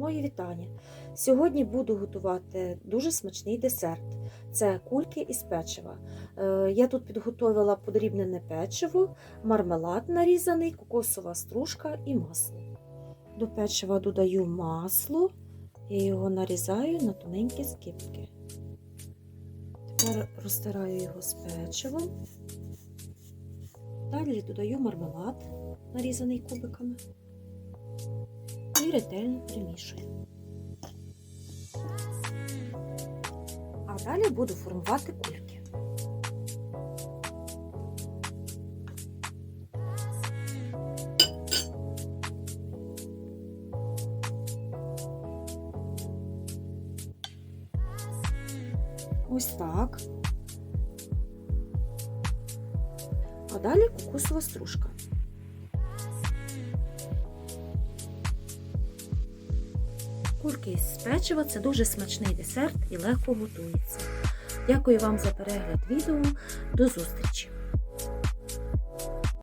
Мої вітання! Сьогодні буду готувати дуже смачний десерт. Це кульки із печива. Е, Я тут підготовила подрібнене печиво, мармелад нарізаний, кокосова стружка і масло. До печива додаю масло і його нарізаю на тоненькі скибки. Тепер розтираю його з печивом. Далі додаю мармелад, нарізаний кубиками ретельно перемішую. А далі буду формувати кульки. Ось так. А далі кокосова стружка. Кульки із печива це дуже смачний десерт і легко готується. Дякую вам за перегляд відео. До зустрічі!